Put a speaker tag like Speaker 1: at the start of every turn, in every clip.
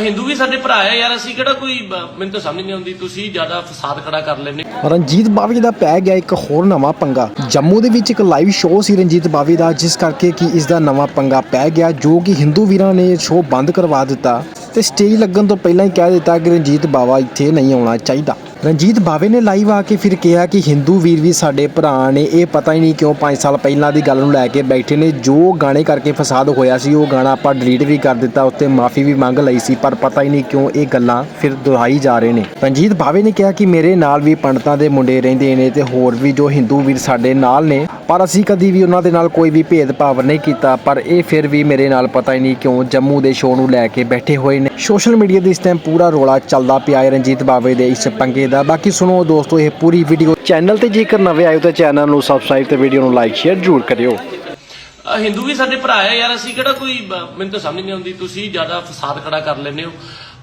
Speaker 1: ਹਿੰਦੂ ਵੀ ਸਾਡੇ ਭਰਾ ਆ ਯਾਰ, ਅਸੀਂ ਕਿਹੜਾ ਕੋਈ ਮੈਨੂੰ ਤਾਂ ਸਮਝ ਨਹੀਂ ਆਉਂਦੀ, ਤੁਸੀਂ ਜ਼ਿਆਦਾ ਫਸਾਦ ਖੜਾ ਕਰ ਲੈਂਦੇ।
Speaker 2: ਰਣਜੀਤ ਬਾਵੇ ਦਾ ਪੈ ਗਿਆ ਇੱਕ ਹੋਰ ਨਵਾਂ ਪੰਗਾ। ਜੰਮੂ ਦੇ ਵਿੱਚ ਇੱਕ ਲਾਈਵ ਸ਼ੋਅ ਸੀ ਰਣਜੀਤ ਬਾਵੇ ਦਾ, ਜਿਸ ਕਰਕੇ ਕਿ ਇਸ ਦਾ ਨਵਾਂ ਪੰਗਾ ਪੈ ਗਿਆ, ਜੋ ਕਿ ਹਿੰਦੂ ਵੀਰਾਂ ਨੇ ਸ਼ੋਅ ਬੰਦ ਕਰਵਾ ਦਿੱਤਾ। ਤੇ ਸਟੇਜ ਲੱਗਣ ਤੋਂ ਪਹਿਲਾਂ ਹੀ ਕਹਿ ਦਿੱਤਾ ਕਿ ਰਣਜੀਤ ਬਾਵਾ ਇੱਥੇ ਨਹੀਂ ਆਉਣਾ ਚਾਹੀਦਾ। ਰਣਜੀਤ ਬਾਵੇ ਨੇ ਲਾਈਵ ਆ ਕੇ ਫਿਰ ਕਿਹਾ ਕਿ ਹਿੰਦੂ ਵੀਰ ਵੀ ਸਾਡੇ ਭਰਾ ਨੇ। ਇਹ ਪਤਾ ਹੀ ਨਹੀਂ ਕਿਉਂ 5 ਸਾਲ ਪਹਿਲਾਂ ਦੀ ਗੱਲ ਨੂੰ ਲੈ ਕੇ ਬੈਠੇ ਨੇ। ਜੋ ਗਾਣੇ ਕਰਕੇ ਫਸਾਦ ਹੋਇਆ ਸੀ, ਉਹ ਗਾਣਾ ਆਪਾਂ ਡਿਲੀਟ ਵੀ ਕਰ ਦਿੱਤਾ ਉੱਤੇ ਮਾਫੀ ਵੀ ਮੰਗ ਲਈ ਸੀ, ਪਰ ਪਤਾ ਹੀ ਨਹੀਂ ਕਿਉਂ ਇਹ ਗੱਲਾਂ ਫਿਰ ਦੁਹਰਾਈ ਜਾ ਰਹੇ ਨੇ। ਰਣਜੀਤ ਬਾਵੇ ਨੇ ਕਿਹਾ ਕਿ ਮੇਰੇ ਨਾਲ ਵੀ ਪੰਡਤਾਂ ਦੇ ਮੁੰਡੇ ਰਹਿੰਦੇ ਨੇ ਤੇ ਹੋਰ ਵੀ ਜੋ ਹਿੰਦੂ ਵੀਰ ਸਾਡੇ ਨਾਲ ਨੇ, ਪਰ ਅਸੀਂ ਕਦੀ ਵੀ ਉਹਨਾਂ ਦੇ ਨਾਲ ਕੋਈ ਵੀ ਭੇਦਭਾਵ ਨਹੀਂ ਕੀਤਾ, ਪਰ ਇਹ ਫਿਰ ਵੀ ਮੇਰੇ ਨਾਲ ਪਤਾ ਹੀ ਨਹੀਂ ਕਿਉਂ ਜੰਮੂ ਦੇ ਸ਼ੋਅ ਨੂੰ ਲੈ ਕੇ ਬੈਠੇ ਹੋਏ ਨੇ। ਸੋਸ਼ਲ ਮੀਡੀਆ ਦੇ ਇਸ ਟਾਈਮ ਪੂਰਾ ਰੋਲਾ ਚੱਲਦਾ ਪਿਆ ਹੈ ਰਣਜੀਤ ਬਾਵੇ ਦੇ ਇਸ ਪੰਗੇ ਦਾ ਬਾਕੀ ਸੁਣੋ ਦੋਸਤੋ ਇਹ ਪੂਰੀ ਵੀਡੀਓ ਚੈਨਲ ਤੇ ਜੇਕਰ ਨਵੇਂ ਆਏ ਹੋ ਤਾਂ ਚੈਨਲ ਨੂੰ ਸਬਸਕ੍ਰਾਈਬ ਤੇ ਵੀਡੀਓ ਨੂੰ ਲਾਈਕ ਸ਼ੇਅਰ ਜ਼ਰੂਰ ਕਰਿਓ।
Speaker 1: ਅ, ਹਿੰਦੂ ਵੀ ਸਾਡੇ ਭਰਾ ਆ ਯਾਰ ਅਸੀਂ ਕਿਹੜਾ ਕੋਈ ਬ- ਮੈਨੂੰ ਤਾਂ ਸਮਝ ਨਹੀਂ ਆਉਂਦੀ ਤੁਸੀਂ ਜ਼ਿਆਦਾ ਫਸਾਦ ਖੜਾ ਕਰ ਲੈਂਦੇ ਹੋ।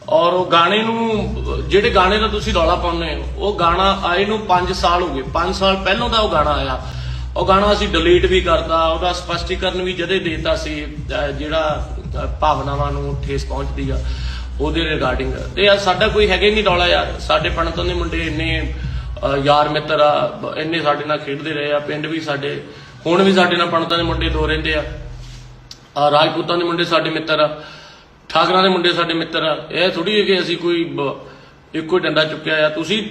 Speaker 1: ਔਰ ਉਹ ਗਾਣੇ ਨੂੰ ਅ, ਜਿਹੜੇ ਗਾਣੇ ਦਾ ਤੁਸੀਂ ਰੌਲਾ ਪਾਉਂਦੇ ਹੋ ਉਹ ਗਾਣਾ ਆਏ ਨੂੰ 5 ਸਾਲ ਹੋ ਗਏ। 5 ਸਾਲ ਪਹਿਲਾਂ ਦਾ ਉਹ ਗਾਣਾ ਆਇਆ। ਉਹ ਗਾਣਾ ਅਸੀਂ ਡਿਲੀਟ ਵੀ ਕਰਤਾ ਉਹਦਾ ਸਪਸ਼ਟੀਕਰਨ ਵੀ ਜਦੇ ਦੇਤਾ ਸੀ ਅ, ਜਿਹੜਾ ਅ, ਭਾਵਨਾਵਾਂ ਨੂੰ ਠੇਸ ਪਹੁੰਚਦੀ ਆ। ਉਹਦੇ ਰਿਗਾਰਡਿੰਗ ਤੇ ਯਾਰ ਸਾਡਾ ਕੋਈ ਹੈਗਾ ਨਹੀਂ ਰੌਲਾ ਯਾਰ। ਸਾਡੇ ਪੰਡਤਾਂ ਦੇ ਮੁੰਡੇ ਇੰਨੇ ਯਾਰ ਮਿੱਤਰ ਆ ਇੰਨੇ ਸਾਡੇ ਨਾਲ ਖੇਡਦੇ ਰਹੇ ਆ ਪਿੰਡ ਵੀ ਸਾਡੇ ਹੁਣ ਵੀ ਸਾਡੇ ਨਾਲ ਪੰਡਤਾਂ ਦੇ ਮੁੰਡੇ ਦੋ ਰਹਿੰਦੇ ਆ। ਆ ਰਾਜਪੂਤਾਂ ਦੇ ਮੁੰਡੇ ਸਾਡੇ ਮਿੱਤਰ ਆ ਠਾਕਰਾਂ ਦੇ ਮੁੰਡੇ ਸਾਡੇ ਮਿੱਤਰ ਆ। ਇਹ ਥੋੜੀ ਹੈ ਕਿ ਅਸੀਂ ਕੋਈ ਇੱਕੋ ਹੀ ਡੰਡਾ ਚੁੱਕਿਆ ਆ। ਤੁਸੀਂ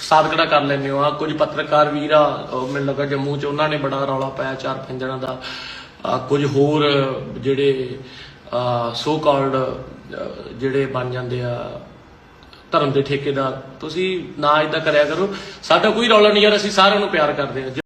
Speaker 1: ਸਾਦਕੜਾ ਕਰ ਲੈਂਦੇ ਹੋ। ਆ ਕੁਝ ਪੱਤਰਕਾਰ ਵੀਰ ਆ ਮੈਨੂੰ ਲੱਗਾ ਜੰਮੂ ਚ ਉਹਨਾਂ ਨੇ ਬੜਾ ਰੌਲਾ ਪਾਇਆ ਚਾਰ ਪੰਜ ਜਣਾਂ ਦਾ। ਆ, ਕੁਝ ਹੋਰ ਜਿਹੜੇ ਸੋ ਕਾਲਡ ਜਿਹੜੇ ਬਣ ਜਾਂਦੇ ਆ ਧਰਮ ਦੇ ਠੇਕੇਦਾਰ, ਤੁਸੀਂ ਨਾ ਇਦਾਂ ਕਰਿਆ ਕਰੋ। ਸਾਡਾ ਕੋਈ ਰੌਲਾ ਨਹੀਂ ਯਾਰ, ਅਸੀਂ ਸਾਰਿਆਂ ਨੂੰ ਪਿਆਰ ਕਰਦੇ ਹਾਂ